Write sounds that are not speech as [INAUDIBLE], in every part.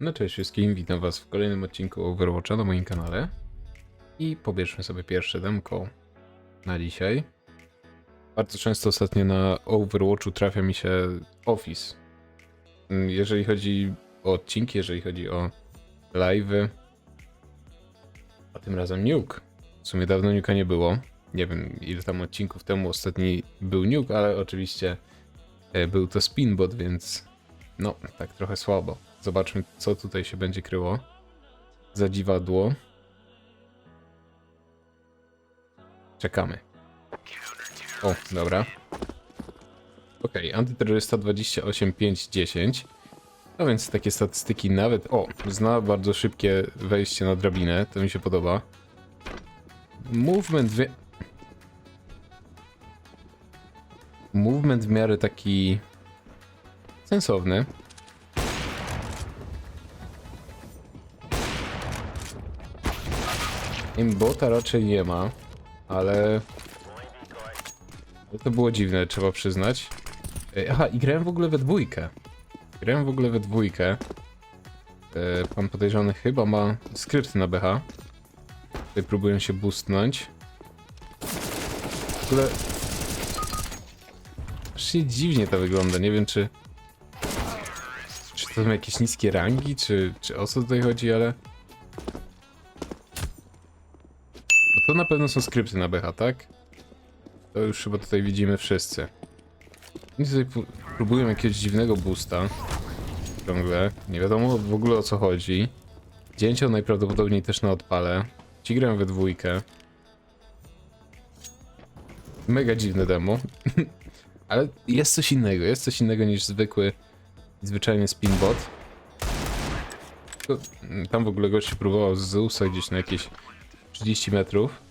No cześć wszystkim, witam was w kolejnym odcinku Overwatcha na moim kanale. I pobierzmy sobie pierwsze demko na dzisiaj. Bardzo często ostatnio na Overwatchu trafia mi się Office. Mm, Jeżeli chodzi o odcinki, jeżeli chodzi o live'y. A tym razem Nuke. W sumie dawno Nuke'a nie było. Nie wiem ile tam odcinków temu ostatni był Nuke, ale oczywiście e, był to Spinbot, więc no, tak trochę słabo. Zobaczmy, co tutaj się będzie kryło. Zadziwadło. Czekamy. O, dobra. Ok, antyterrorysta 28, 5, 10. No więc takie statystyki nawet... O, zna bardzo szybkie wejście na drabinę, to mi się podoba. Movement w... Movement w miarę taki... sensowny. Imbota raczej nie ma, ale... to było dziwne, trzeba przyznać. Aha, i grałem w ogóle we dwójkę. Grałem w ogóle we dwójkę. E, Pan podejrzany chyba ma skrypt na BH. Tutaj próbuję się boostnąć. W ogóle... Strasznie dziwnie to wygląda, nie wiem czy... Czy to są jakieś niskie rangi, czy, czy o co tutaj chodzi, ale... to na pewno są skrypty na BH, tak? To już chyba tutaj widzimy wszyscy. I tutaj próbują jakiegoś dziwnego boosta. Ciągle. Nie wiadomo w ogóle o co chodzi. Dzięcio najprawdopodobniej też na odpale. Ci grają we dwójkę. Mega dziwne demo. [LAUGHS] Ale jest coś innego. Jest coś innego niż zwykły, zwyczajny spinbot. Tam w ogóle gość próbował z Zeusa gdzieś na jakieś 30 metrów.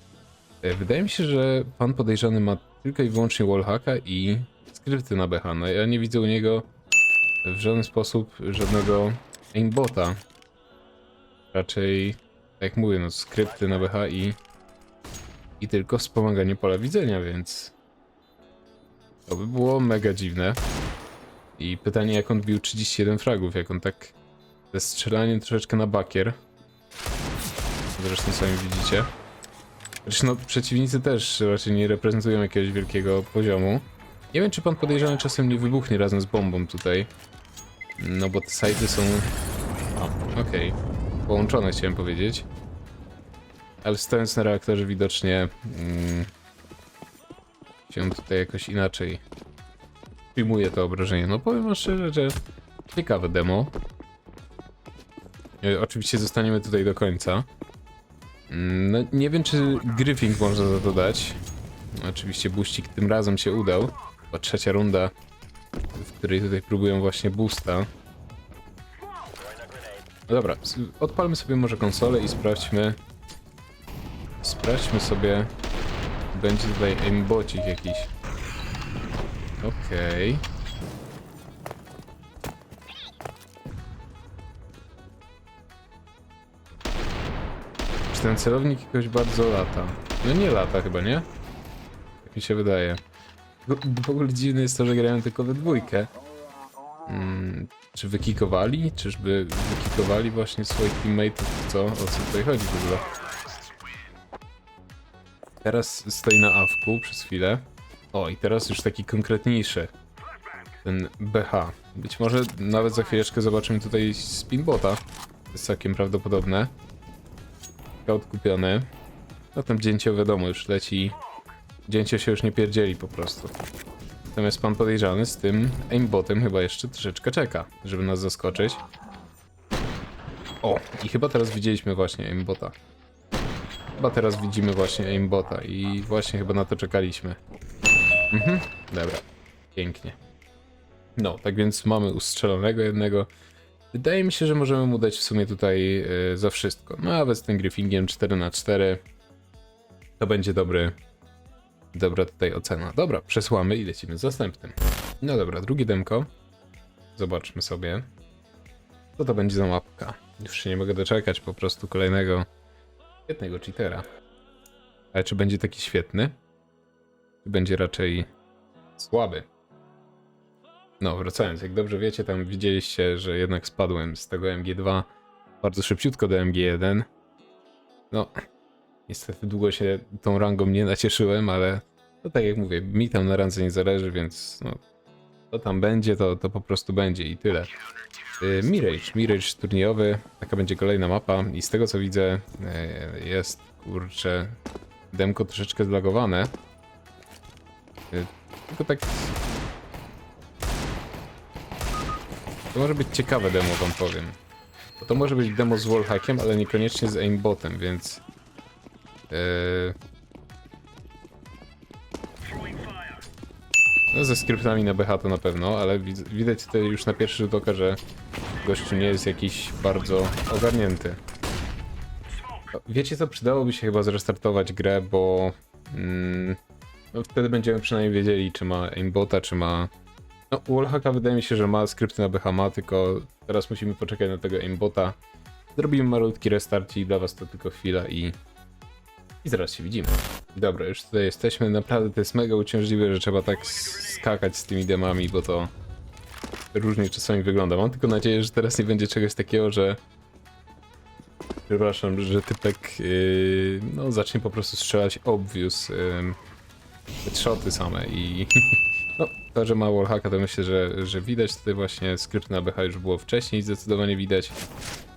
E, Wydaje mi się, że pan podejrzany ma tylko i wyłącznie wallhacka i skrypty na BH. No ja nie widzę u niego w żaden sposób żadnego aimbota. Raczej, tak jak mówię, no skrypty na BH i, i tylko wspomaganie pola widzenia, więc to by było mega dziwne. I pytanie, jak on bił 31 fragów, jak on tak ze strzelaniem troszeczkę na bakier. Zresztą sami widzicie. Zresztą no, przeciwnicy też raczej nie reprezentują jakiegoś wielkiego poziomu. Nie wiem, czy pan podejrzany czasem nie wybuchnie razem z bombą tutaj. No bo te sajty są... Okej. Połączone chciałem powiedzieć. Ale stojąc na reaktorze widocznie... Mm, się tutaj jakoś inaczej przyjmuje to obrażenie. No powiem wam szczerze, że ciekawe demo. E, Oczywiście zostaniemy tutaj do końca. Mm, No, nie wiem, czy Griffing można za to dać. Oczywiście buścik tym razem się udał. Chyba trzecia runda, w której tutaj próbują właśnie boosta. No dobra, odpalmy sobie może konsolę i sprawdźmy. Sprawdźmy sobie. Będzie tutaj aimbocik jakiś. Okej. Czy ten celownik jakoś bardzo lata? No nie lata chyba, nie? Tak mi się wydaje. W- ogóle dziwne jest to, że grają tylko we dwójkę. Mm, czy wykikowali? Czyżby wykikowali właśnie swoich teammateów? Co? O co tutaj chodzi w ogóle? Teraz stoi na awku przez chwilę. O, i teraz już taki konkretniejszy. Ten BH. Być może nawet za chwileczkę zobaczymy tutaj spinbota. To jest całkiem prawdopodobne. Scout kupiony. No tam dzięcio wiadomo, już leci. Dzięcio się już nie pierdzieli po prostu. Natomiast pan podejrzany z tym aimbotem chyba jeszcze troszeczkę czeka, żeby nas zaskoczyć. O, i chyba teraz widzieliśmy właśnie aimbota. Chyba teraz widzimy właśnie aimbota i właśnie chyba na to czekaliśmy. Mhm, dobra. Pięknie. No, tak więc mamy ustrzelonego jednego. Wydaje mi się, że możemy mu dać w sumie tutaj y, za wszystko. No, Nawet z tym Griffingiem 4 na 4 to będzie dobry, dobra tutaj ocena. Dobra, przesłamy i lecimy z następnym. No dobra, drugie demko. Zobaczmy sobie. Co to będzie za mapka? Już się nie mogę doczekać po prostu kolejnego świetnego cheatera. Ale czy będzie taki świetny? Czy będzie raczej słaby? No, wracając, jak dobrze wiecie, tam widzieliście, że jednak spadłem z tego MG2 bardzo szybciutko do MG1. No, niestety długo się tą rangą nie nacieszyłem, ale no tak jak mówię, mi tam na randze nie zależy, więc no, to tam będzie, to, to po prostu będzie i tyle. Y, Mirage, Mirage turniejowy, taka będzie kolejna mapa i z tego co widzę y, jest, kurczę, demko troszeczkę zlagowane. Y, Tylko tak... To może być ciekawe demo, wam powiem. Bo to może być demo z wallhackiem, ale niekoniecznie z aimbotem, więc... Yy... No ze skryptami na BH to na pewno, ale wid- widać tutaj już na pierwszy rzut oka, że gościu nie jest jakiś bardzo ogarnięty. Wiecie co, przydałoby się chyba zrestartować grę, bo mm, no wtedy będziemy przynajmniej wiedzieli, czy ma aimbota, czy ma... No, Wallhacka wydaje mi się, że ma skrypty na BH ma, tylko teraz musimy poczekać na tego aimbota. Zrobimy malutki restart i dla was to tylko chwila i... I zaraz się widzimy. Dobra, już tutaj jesteśmy. Naprawdę to jest mega uciążliwe, że trzeba tak skakać z tymi demami, bo to różnie czasami wygląda. Mam tylko nadzieję, że teraz nie będzie czegoś takiego, że przepraszam, że typek yy, no, zacznie po prostu strzelać obvious yy, headshoty same i [LAUGHS] to, że ma wallhacka to myślę, że, że widać tutaj właśnie skrypt na BH już było wcześniej, zdecydowanie widać.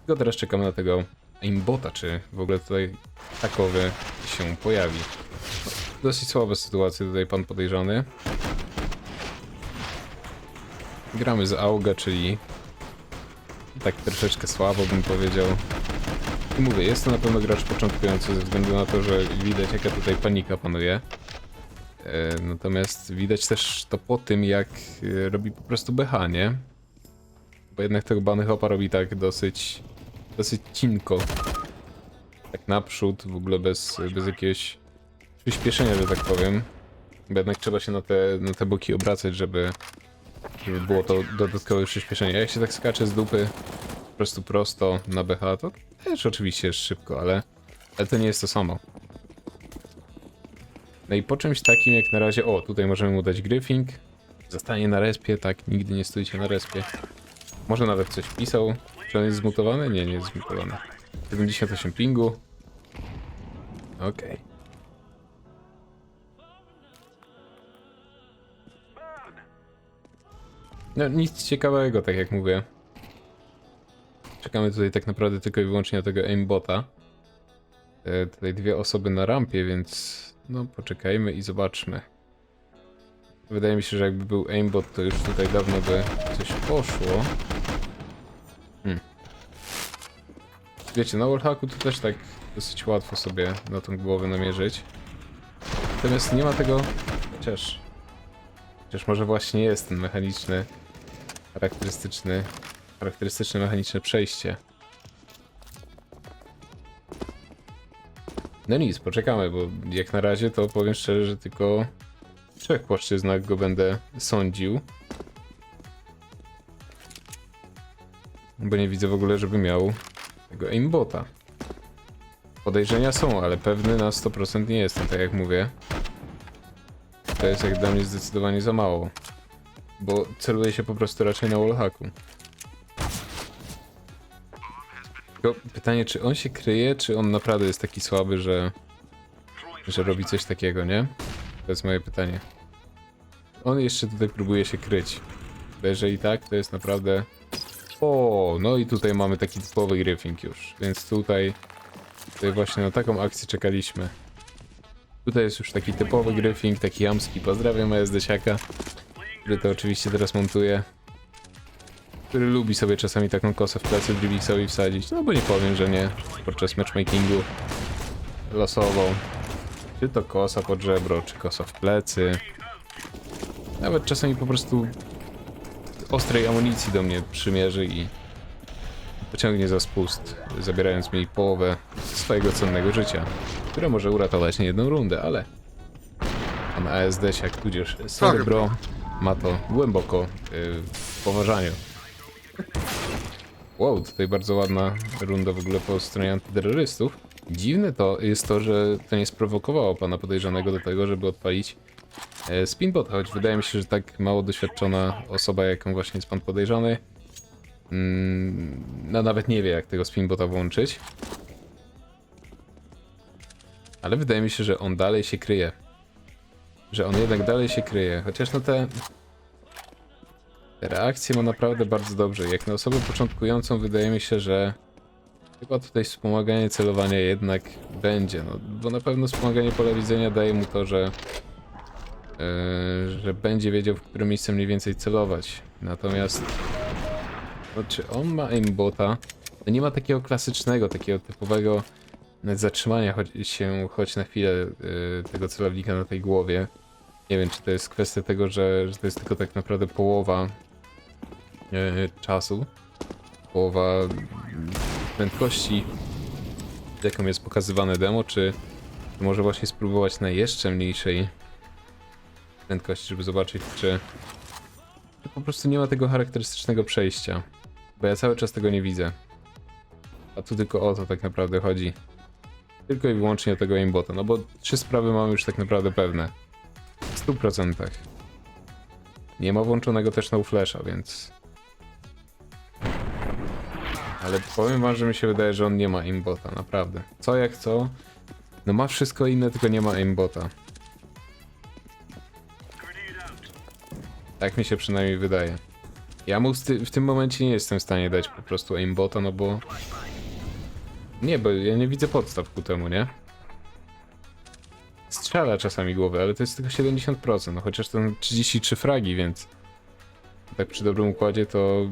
Tylko teraz czekamy na tego aimbota, czy w ogóle tutaj takowy się pojawi. Dosyć słabe sytuacje tutaj pan podejrzany. Gramy z Auga, czyli tak troszeczkę słabo bym powiedział. I mówię, jest to na pewno gracz początkujący ze względu na to, że widać jaka tutaj panika panuje. E, Natomiast widać też to po tym, jak e, robi po prostu BH, nie? Bo jednak tego bany hopa robi tak dosyć, dosyć cinko. Tak naprzód, w ogóle bez, bez jakiegoś przyspieszenia, że tak powiem. Bo jednak trzeba się na te, na te boki obracać, żeby, żeby było to dodatkowe przyspieszenie. Jak się tak skacze z dupy po prostu prosto na BH, to też oczywiście jest szybko, ale, ale to nie jest to samo. No i po czymś takim jak na razie, o tutaj możemy mu dać griffing, zostanie na respie, tak, nigdy nie stójcie na respie. Może nawet coś pisał, czy on jest zmutowany? Nie, nie jest zmutowany. 78 pingu. Okej. No nic ciekawego, tak jak mówię. Czekamy tutaj tak naprawdę tylko i wyłącznie na tego aimbota. E, tutaj dwie osoby na rampie, więc no poczekajmy i zobaczmy. Wydaje mi się, że jakby był aimbot, to już tutaj dawno by coś poszło. Hmm. Wiecie, na wallhacku to też tak dosyć łatwo sobie na tą głowę namierzyć. Natomiast nie ma tego... Chociaż... Chociaż może właśnie jest ten mechaniczny, charakterystyczny, charakterystyczne mechaniczne przejście. No nic, poczekamy, bo jak na razie to powiem szczerze, że tylko w trzech płaszczyznach go będę sądził. Bo nie widzę w ogóle, żeby miał tego aimbota. Podejrzenia są, ale pewny na 100% nie jestem, tak jak mówię. To jest jak dla mnie zdecydowanie za mało. Bo celuje się po prostu raczej na wallhacku. Tylko pytanie, czy on się kryje, czy on naprawdę jest taki słaby, że, że robi coś takiego, nie? To jest moje pytanie. On jeszcze tutaj próbuje się kryć. Bo jeżeli tak, to jest naprawdę... O, no i tutaj mamy taki typowy griffing już, więc tutaj, tutaj właśnie na taką akcję czekaliśmy. Tutaj jest już taki typowy griffing, taki jamski. Pozdrawiam ASDsiaka, który to oczywiście teraz montuje. Który lubi sobie czasami taką kosę w plecy Dribixowi wsadzić. No bo nie powiem, że nie. Podczas matchmakingu losową. Czy to kosa pod żebro, czy kosa w plecy. Nawet czasami po prostu ostrej amunicji do mnie przymierzy i pociągnie za spust, zabierając mi połowę swojego cennego życia, które może uratować nie jedną rundę, ale pan ASD-siak, tudzież sorry bro, ma to głęboko yy, w poważaniu. Wow, tutaj bardzo ładna runda w ogóle po stronie antyterrorystów. Dziwne to jest to, że to nie sprowokowało pana podejrzanego do tego, żeby odpalić e, Spinbot, choć wydaje mi się, że tak mało doświadczona osoba, jaką właśnie jest pan podejrzany, mm, no nawet nie wie, jak tego Spinbota włączyć. Ale wydaje mi się, że on dalej się kryje. Że on jednak dalej się kryje. Chociaż no te, te reakcje ma naprawdę bardzo dobrze. Jak na osobę początkującą wydaje mi się, że chyba tutaj wspomaganie celowania jednak będzie. No, bo na pewno wspomaganie pola widzenia daje mu to, że yy, że będzie wiedział, w którym miejsce mniej więcej celować. Natomiast no, czy on ma aimbota? No nie ma takiego klasycznego, takiego typowego zatrzymania choć, się choć na chwilę yy, tego celownika na tej głowie. Nie wiem, czy to jest kwestia tego, że, że to jest tylko tak naprawdę połowa czasu, połowa prędkości, jaką jest pokazywane demo, czy może właśnie spróbować na jeszcze mniejszej prędkości, żeby zobaczyć, czy, czy po prostu nie ma tego charakterystycznego przejścia. Bo ja cały czas tego nie widzę. A tu tylko o to tak naprawdę chodzi. Tylko i wyłącznie o tego aimbota, no bo trzy sprawy mamy już tak naprawdę pewne. W 100%. Nie ma włączonego też no flasha, więc... Ale powiem wam, że mi się wydaje, że on nie ma aimbota, naprawdę. Co jak co? No ma wszystko inne, tylko nie ma aimbota. Tak mi się przynajmniej wydaje. Ja mu w, ty- w tym momencie nie jestem w stanie dać po prostu aimbota, no bo... Nie, bo ja nie widzę podstaw ku temu, nie? Strzela czasami głowę, ale to jest tylko 70%, no chociaż to 33 fragi, więc... Tak przy dobrym układzie to...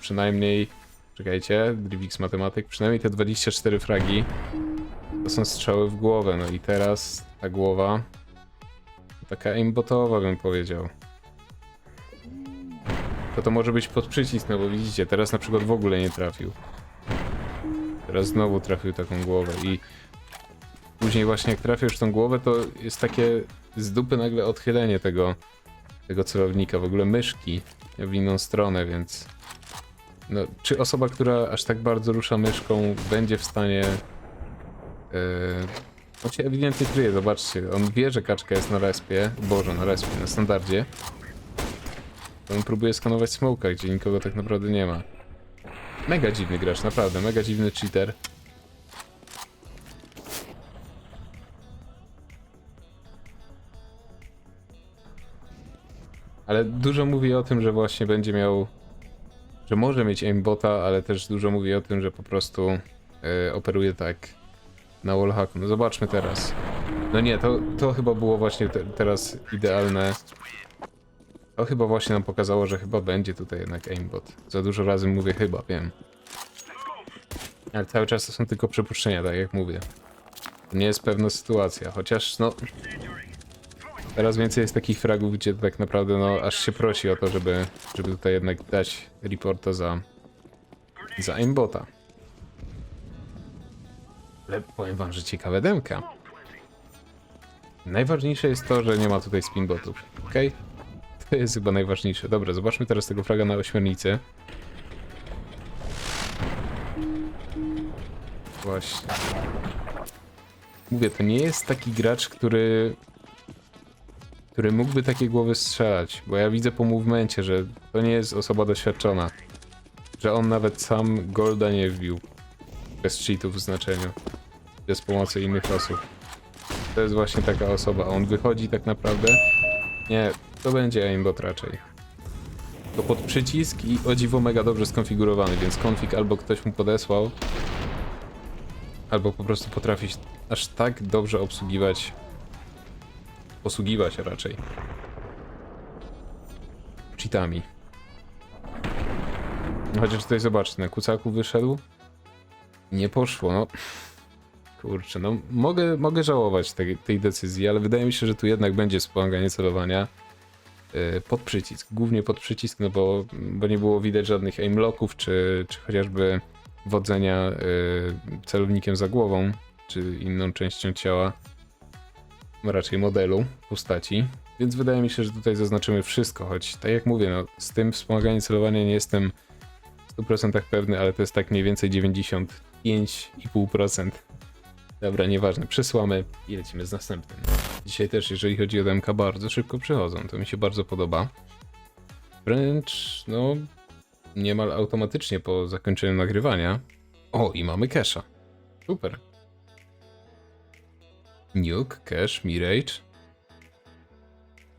Przynajmniej... Czekajcie, Drivix Matematyk, przynajmniej te 24 fragi to są strzały w głowę, no i teraz ta głowa taka aimbotowa bym powiedział. To to może być pod przycisk, no bo widzicie, teraz na przykład w ogóle nie trafił. Teraz znowu trafił taką głowę i później właśnie jak trafił już tą głowę, to jest takie z dupy nagle odchylenie tego, tego celownika, w ogóle myszki w inną stronę, więc no, czy osoba, która aż tak bardzo rusza myszką będzie w stanie Yy, on się ewidentnie kryje, zobaczcie. On wie, że kaczka jest na respie. Boże, na respie, na standardzie. On próbuje skanować smoka, gdzie nikogo tak naprawdę nie ma. Mega dziwny gracz, naprawdę, mega dziwny cheater. Ale dużo mówi o tym, że właśnie będzie miał... Że może mieć aimbota, ale też dużo mówi o tym, że po prostu yy, operuje tak na wallhacku. No zobaczmy teraz. No nie, to, to chyba było właśnie te, teraz idealne. To chyba właśnie nam pokazało, że chyba będzie tutaj jednak aimbot. Za dużo razy mówię chyba, wiem. Ale cały czas to są tylko przypuszczenia, tak jak mówię. To nie jest pewna sytuacja, chociaż no... Teraz więcej jest takich fragów, gdzie tak naprawdę no aż się prosi o to, żeby, żeby tutaj jednak dać reporta za, za aimbota. Ale powiem wam, że ciekawe demka. Najważniejsze jest to, że nie ma tutaj spinbotów, ok? To jest chyba najważniejsze. Dobra, zobaczmy teraz tego fraga na ośmiornicy. Właśnie. Mówię, to nie jest taki gracz, który... który mógłby takie głowy strzelać, bo ja widzę po movemencie, że to nie jest osoba doświadczona. Że on nawet sam Golda nie wbił. Bez cheatów w znaczeniu. Bez pomocy innych osób. To jest właśnie taka osoba. On wychodzi tak naprawdę. Nie, to będzie aimbot raczej. To pod przycisk i o dziwo mega dobrze skonfigurowany, więc konfig albo ktoś mu podesłał, albo po prostu potrafić aż tak dobrze obsługiwać. Posługiwać raczej. Cheatami. Chociaż tutaj zobaczcie, na kucaku wyszedł. Nie poszło, no. Kurczę, no mogę, mogę żałować tej, tej decyzji, ale wydaje mi się, że tu jednak będzie wspomaganie celowania yy, pod przycisk, głównie pod przycisk, no bo, bo nie było widać żadnych aimlocków, czy, czy chociażby wodzenia yy, celownikiem za głową, czy inną częścią ciała, raczej modelu postaci, więc wydaje mi się, że tutaj zaznaczymy wszystko, choć tak jak mówię, no, z tym wspomaganiem celowania nie jestem w 100% pewny, ale to jest tak mniej więcej 95,5%. Dobra, nieważne, przesłamy i lecimy z następnym. Dzisiaj też, jeżeli chodzi o DMK, bardzo szybko przychodzą, to mi się bardzo podoba. Wręcz, no, niemal automatycznie po zakończeniu nagrywania. O, i mamy cache'a. Super. Nuke, cache, Mirage.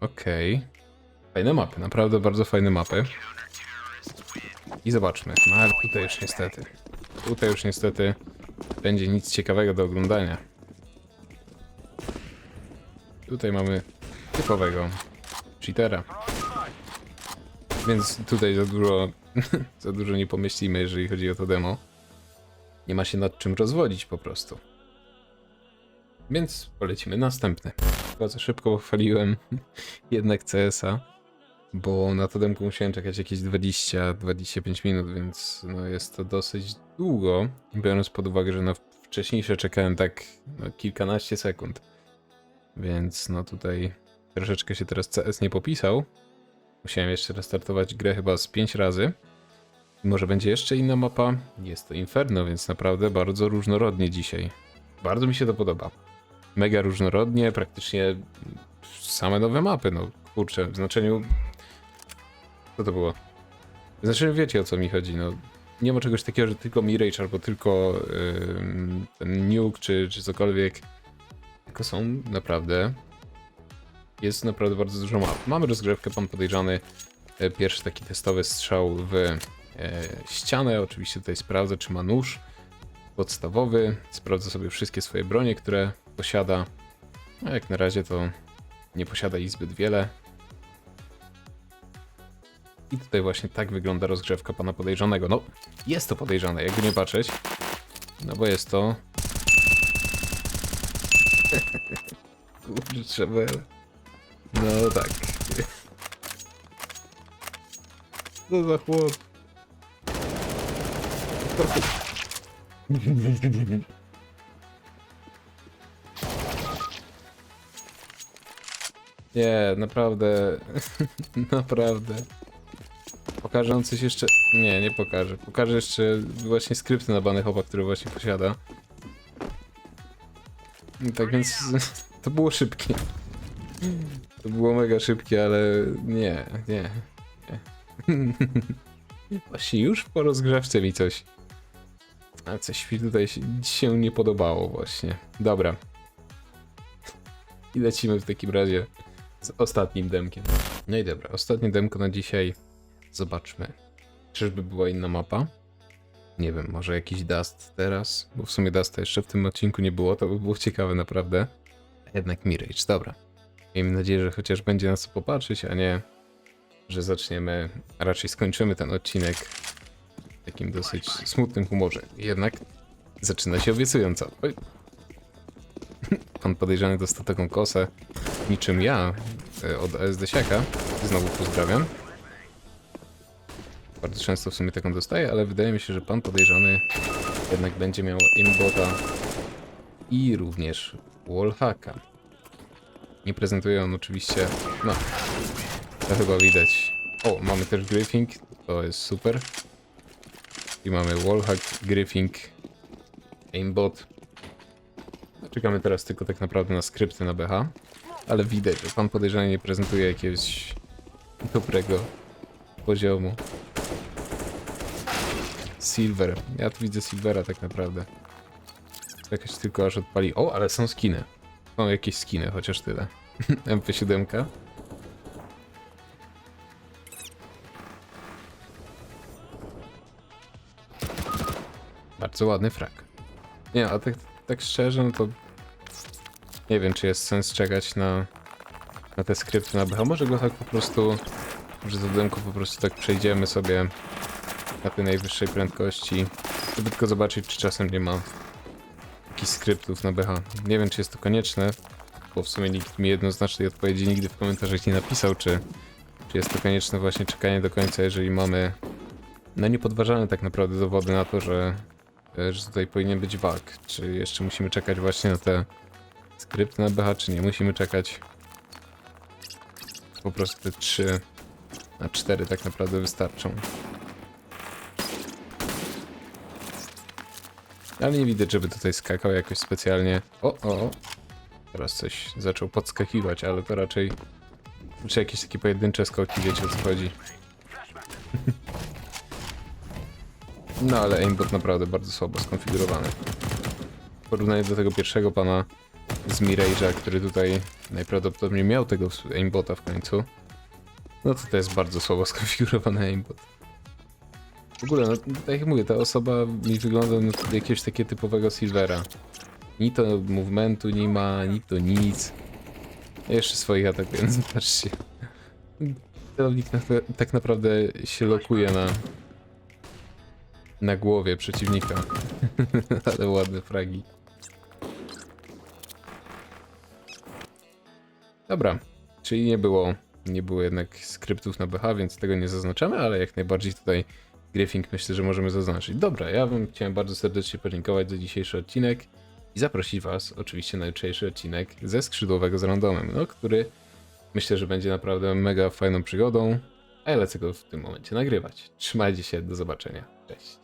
Okej. Fajne mapy, naprawdę bardzo fajne mapy. I zobaczmy, no ale tutaj już niestety. Tutaj już niestety będzie nic ciekawego do oglądania. Tutaj mamy typowego cheatera. Więc tutaj za dużo, [LAUGHS] za dużo nie pomyślimy, jeżeli chodzi o to demo. Nie ma się nad czym rozwodzić po prostu. Więc polecimy następne. Bardzo szybko pochwaliłem [LAUGHS] jednak CS-a, bo na to demku musiałem czekać jakieś 20-25 minut, więc no jest to dosyć długo, biorąc pod uwagę, że na wcześniejsze czekałem tak no, kilkanaście sekund. Więc no tutaj troszeczkę się teraz CS nie popisał. Musiałem jeszcze restartować grę chyba z 5 razy. Może będzie jeszcze inna mapa. Jest to Inferno, więc naprawdę bardzo różnorodnie dzisiaj. Bardzo mi się to podoba. Mega różnorodnie, praktycznie same nowe mapy, no kurczę, w znaczeniu... Co to było? W znaczeniu wiecie o co mi chodzi, no. Nie ma czegoś takiego, że tylko Mirage albo tylko ym, ten Nuke czy, czy cokolwiek. Tylko są naprawdę... Jest naprawdę bardzo dużo map. Mamy rozgrywkę, pan podejrzany. e, Pierwszy taki testowy strzał w e, ścianę. Oczywiście tutaj sprawdzę, czy ma nóż podstawowy. Sprawdzę sobie wszystkie swoje bronie, które posiada. No jak na razie to nie posiada ich zbyt wiele. I tutaj właśnie tak wygląda rozgrzewka pana podejrzanego. No, jest to podejrzane, jakby nie patrzeć. No bo jest to... [LAUGHS] Kurczę, bele. No tak. Co za chłop. [LAUGHS] Nie, naprawdę. [LAUGHS] naprawdę. Pokażę on coś jeszcze. Nie, nie pokażę. Pokażę jeszcze właśnie skrypty na bany chopa, które właśnie posiada. Tak więc [LAUGHS] to było szybkie. To było mega szybkie, ale nie, nie. nie. [LAUGHS] Właśnie już po rozgrzewce mi coś. A coś mi tutaj się nie podobało właśnie. Dobra. I lecimy w takim razie z ostatnim demkiem. No i dobra, ostatnie demko na dzisiaj. Zobaczmy. Czyżby była inna mapa? Nie wiem, może jakiś Dust teraz? Bo w sumie Dusta jeszcze w tym odcinku nie było, to by było ciekawe naprawdę. A jednak Mirage, dobra. Miejmy nadzieję, że chociaż będzie na co popatrzeć, a nie, że zaczniemy, a raczej skończymy ten odcinek w takim dosyć smutnym humorze. Jednak zaczyna się obiecująco. Oj. [LAUGHS] Pan podejrzany dostał taką kosę, niczym ja, e, od ASD-siaka. Znowu pozdrawiam. Bardzo często w sumie taką dostaję, ale wydaje mi się, że pan podejrzany jednak będzie miał aimbota i również wallhacka. Nie prezentuje on oczywiście, no, to chyba widać. O, mamy też griffing, to jest super. I mamy wallhack, griffing, aimbot. Czekamy teraz tylko tak naprawdę na skrypty na BH, ale widać, że pan podejrzany nie prezentuje jakiegoś dobrego poziomu. Silver. Ja tu widzę Silvera tak naprawdę. Jakaś tylko aż odpali. O, ale są skiny. Są jakieś skiny, chociaż tyle. [LAUGHS] MP7. Bardzo ładny frak. Nie, a tak, tak szczerze, no to nie wiem, czy jest sens czekać na, na te skrypty na BH. Może go tak po prostu, że za demko po prostu tak przejdziemy sobie na tej najwyższej prędkości, żeby tylko zobaczyć, czy czasem nie ma jakichś skryptów na BH. Nie wiem, czy jest to konieczne, bo w sumie nikt mi jednoznacznej odpowiedzi nigdy w komentarzach nie napisał, czy, czy jest to konieczne właśnie czekanie do końca, jeżeli mamy no niepodważalne tak naprawdę dowody na to, że, że tutaj powinien być walk. Czy jeszcze musimy czekać właśnie na te skrypty na BH, czy nie musimy czekać. Po prostu te 3 na 4 tak naprawdę wystarczą. Ale nie widać, żeby tutaj skakał jakoś specjalnie. O, o. Teraz coś zaczął podskakiwać, ale to raczej... Czy jakieś takie pojedyncze skoki, wiecie o co chodzi. [LAUGHS] No ale aimbot naprawdę bardzo słabo skonfigurowany. W porównaniu do tego pierwszego pana z Mirage'a, który tutaj najprawdopodobniej miał tego aimbota w końcu. No to to jest bardzo słabo [LAUGHS] skonfigurowany aimbot. W ogóle, no tak jak mówię, ta osoba mi wygląda na jakiegoś takiego typowego silvera. Ni to movementu nie ma, ni to nic. Jeszcze swoich atakuje, no zobaczcie. [LAUGHS] Celownik na, tak naprawdę się lokuje na na głowie przeciwnika. [LAUGHS] Ale ładne fragi. Dobra, czyli nie było, nie było jednak skryptów na BH, więc tego nie zaznaczamy, ale jak najbardziej tutaj Griffing myślę, że możemy zaznaczyć. Dobra, ja bym chciałem bardzo serdecznie podziękować za dzisiejszy odcinek i zaprosić was oczywiście na jutrzejszy odcinek ze skrzydłowego z randomem, no, który myślę, że będzie naprawdę mega fajną przygodą, a ja lecę go w tym momencie nagrywać. Trzymajcie się, do zobaczenia. Cześć.